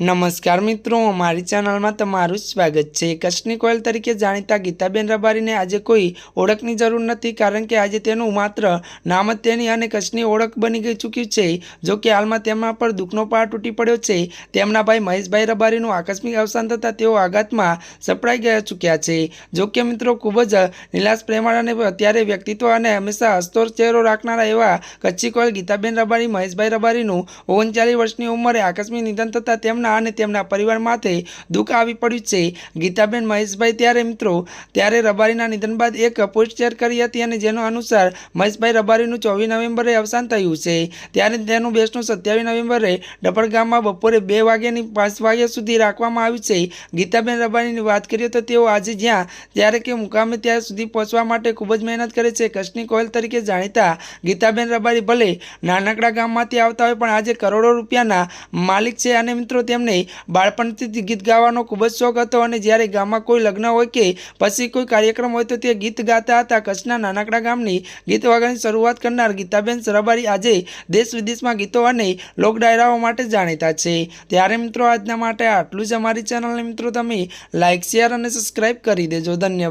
નમસ્કાર મિત્રો, અમારી ચેનલમાં તમારું સ્વાગત છે. કચ્છની કોયલ તરીકે જાણીતા ગીતાબેન રબારીને આજે કોઈ ઓળખની જરૂર નથી, કારણ કે આજે તેનું માત્ર નામ જ તેની અને કચ્છની ઓળખ બની ગઈ ચૂક્યું છે. જો કે હાલમાં તેમના પર દુઃખનો પાર તૂટી પડ્યો છે. તેમના ભાઈ મહેશભાઈ રબારીનું આકસ્મિક અવસાન થતાં તેઓ આઘાતમાં સપડાઈ ગયા ચૂક્યા છે. જો કે મિત્રો, ખૂબ જ નિલાશ પ્રેમાળ અને અત્યારે વ્યક્તિત્વ અને હંમેશા હસતો ચહેરો રાખનારા એવા કચ્છી કોયલ ગીતાબેન રબારી, મહેશભાઈ રબારીનું ઓગણચાલીસ વર્ષની ઉંમરે આકસ્મિક નિધન થતાં તેમના અને તેમના પરિવાર માથે દુઃખ આવી પડ્યું છે. ગીતાબેન મહેશભાઈ ત્યારે મિત્રો, ત્યારે રબારીના નિધન બાદ એક પોસ્ટ શેર કરી હતી અને જેનો અનુસાર મહેશભાઈ રબારીનું ચોવીસ નવેમ્બરે અવસાન થયું છે. ત્યારે તેનું બેસનું સત્યાવીસ નવેમ્બરે ડપર ગામમાં બપોરે બે વાગ્યાની પાંચ વાગ્યા સુધી રાખવામાં આવ્યું છે. ગીતાબેન રબારીની વાત કરીએ તો તેઓ આજે જ્યાં, ત્યારે કે મુકામે ત્યાં સુધી પહોંચવા માટે ખૂબ જ મહેનત કરે છે. કચ્છની કોયલ તરીકે જાણીતા ગીતાબેન રબારી ભલે નાનકડા ગામમાંથી આવતા હોય, પણ આજે કરોડો રૂપિયાના માલિક છે. અને મિત્રો તેમને બાળપણથી ગીત ગાવાનો ખૂબ જ શોખ હતો અને જ્યારે ગામમાં કોઈ લગ્ન હોય કે પછી કોઈ કાર્યક્રમ હોય તો તે ગીત ગાતા હતા. કચ્છના નાનકડા ગામની ગીત વાગવાની શરૂઆત કરનાર ગીતાબેન સરબારી આજે દેશ વિદેશમાં ગીતો અને લોક ડાયરાઓ માટે જાણીતા છે. ત્યારે મિત્રો, આજના માટે આટલું જ અમારી ચેનલને મિત્રો, તમે લાઇક શેર અને સબસ્ક્રાઈબ કરી દેજો. ધન્યવાદ.